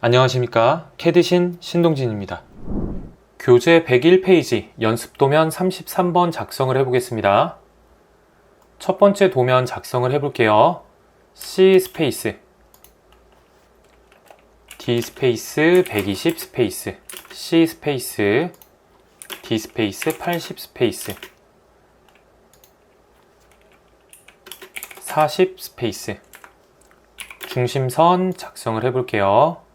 안녕하십니까. 캐드신 신동진입니다. 교재 101페이지 연습도면 33번 작성을 해보겠습니다. 첫 번째 도면 작성을 해볼게요. C 스페이스, D 스페이스 120 스페이스, C 스페이스, D 스페이스 80 스페이스, 40 스페이스, 중심선 작성을 해볼게요.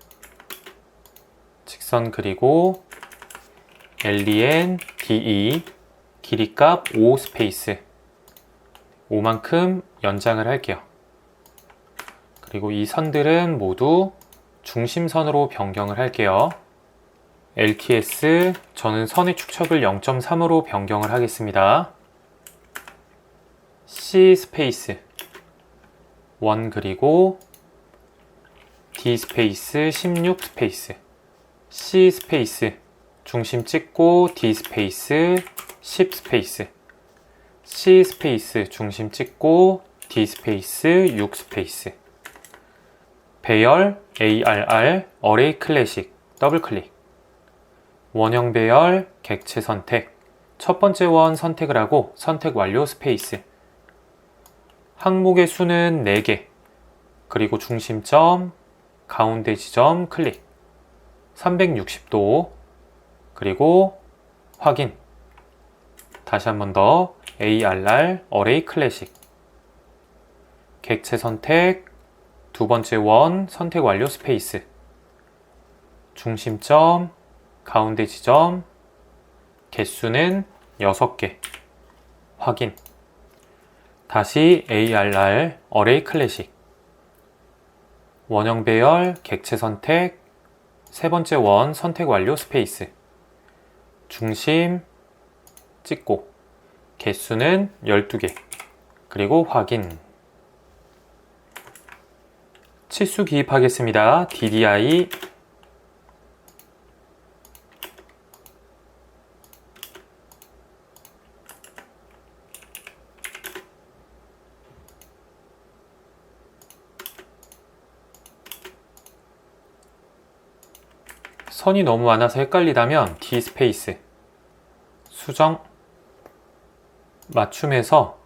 직선 그리고 LEN, DE 길이값 5 스페이스 5만큼 연장을 할게요. 그리고 이 선들은 모두 중심선으로 변경을 할게요. LTS 저는 선의 축척을 0.3으로 변경을 하겠습니다. C 스페이스 1 그리고 D 스페이스 16 스페이스 C 스페이스 중심 찍고 D 스페이스 10 스페이스. C 스페이스 중심 찍고 D 스페이스 6 스페이스. 배열 ARR 어레이 클래식 더블 클릭. 원형 배열 객체 선택. 첫 번째 원 선택을 하고 선택 완료 스페이스. 항목의 수는 4개. 그리고 중심점 가운데 지점 클릭 360도. 그리고 확인. 다시 한 번 더. ARR 어레이 클래식 객체 선택. 두 번째 원 선택 완료 스페이스. 중심점 가운데 지점. 개수는 6개. 확인. 다시 ARR 어레이 클래식 원형 배열 객체 선택 세 번째 원 선택 완료 스페이스. 중심 찍고 개수는 12개. 그리고 확인. 치수 기입하겠습니다. DDI 선이 너무 많아서 헷갈리다면 D 스페이스 수정 맞춤에서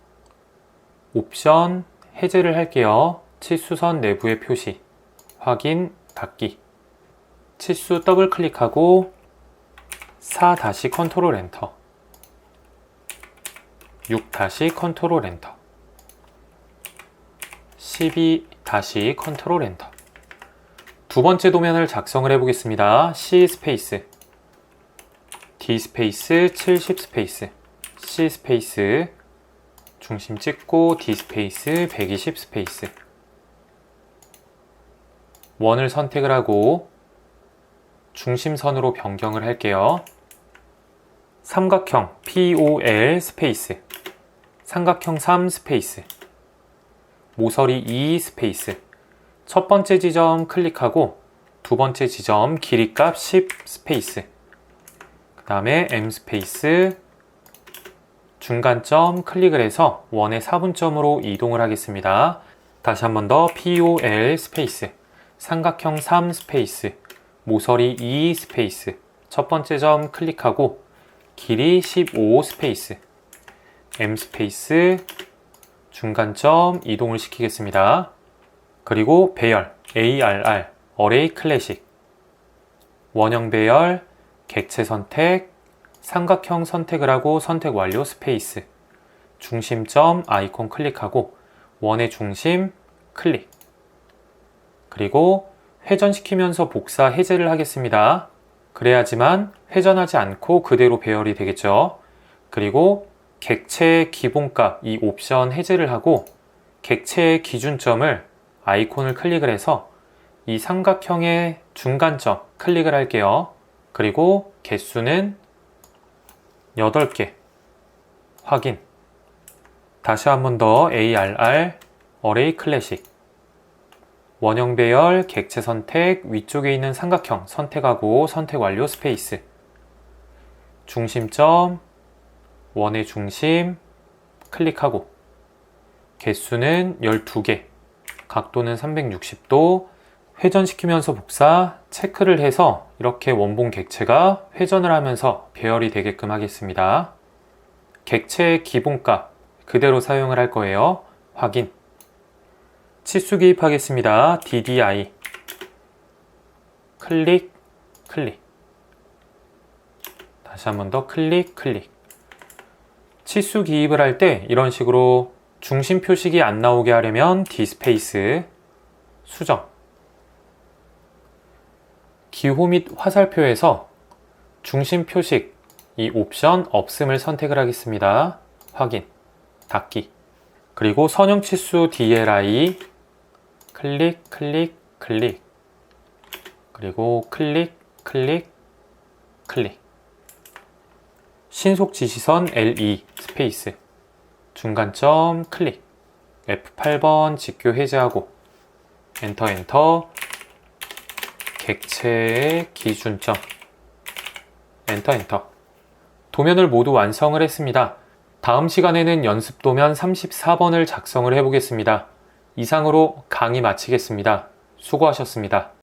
옵션 해제를 할게요. 치수선 내부의 표시 확인 닫기. 치수 더블 클릭하고 4 다시 컨트롤 엔터. 6 다시 컨트롤 엔터. 12 다시 컨트롤 엔터 두 번째 도면을 작성을 해보겠습니다. C 스페이스, D 스페이스, 70 스페이스, C 스페이스, 중심 찍고 D 스페이스, 120 스페이스. 원을 선택을 하고 중심선으로 변경을 할게요. 삼각형 POL 스페이스, 삼각형 3 스페이스, 모서리 2 스페이스, 첫 번째 지점 클릭하고 두 번째 지점 길이 값 10 스페이스 그 다음에 M 스페이스 중간점 클릭을 해서 원의 4분점으로 이동을 하겠습니다. 다시 한 번 더 POL 스페이스 삼각형 3 스페이스 모서리 2 스페이스 첫 번째 점 클릭하고 길이 15 스페이스 M 스페이스 중간점 이동을 시키겠습니다. 그리고 배열 ARR 어레이 클래식 원형 배열 객체 선택 삼각형 선택을 하고 선택 완료 스페이스 중심점 아이콘 클릭하고 원의 중심 클릭 그리고 회전시키면서 복사 해제를 하겠습니다. 그래야지만 회전하지 않고 그대로 배열이 되겠죠. 그리고 객체의 기본값 이 옵션 해제를 하고 객체의 기준점을 아이콘을 클릭을 해서 이 삼각형의 중간점 클릭을 할게요. 그리고 개수는 8개. 확인. 다시 한 번 더 ARR 어레이 클래식. 원형 배열 객체 선택 위쪽에 있는 삼각형 선택하고 선택 완료 스페이스. 중심점 원의 중심 클릭하고 개수는 12개. 각도는 360도, 회전시키면서 복사, 체크를 해서 이렇게 원본 객체가 회전을 하면서 배열이 되게끔 하겠습니다. 객체의 기본값 그대로 사용을 할 거예요. 확인. 치수 기입하겠습니다. DDI. 클릭, 클릭. 다시 한 번 더 클릭, 클릭. 치수 기입을 할 때 이런 식으로 중심 표식이 안 나오게 하려면 디스페이스, 수정. 기호 및 화살표에서 중심 표식 이 옵션 없음을 선택을 하겠습니다. 확인, 닫기. 그리고 선형 치수 DLI 클릭, 클릭, 클릭. 그리고 클릭, 클릭, 클릭. 신속 지시선 LE 스페이스. 중간점 클릭. F8번 직교 해제하고 엔터 엔터 객체의 기준점 엔터 엔터 도면을 모두 완성을 했습니다. 다음 시간에는 연습 도면 34번을 작성을 해보겠습니다. 이상으로 강의 마치겠습니다. 수고하셨습니다.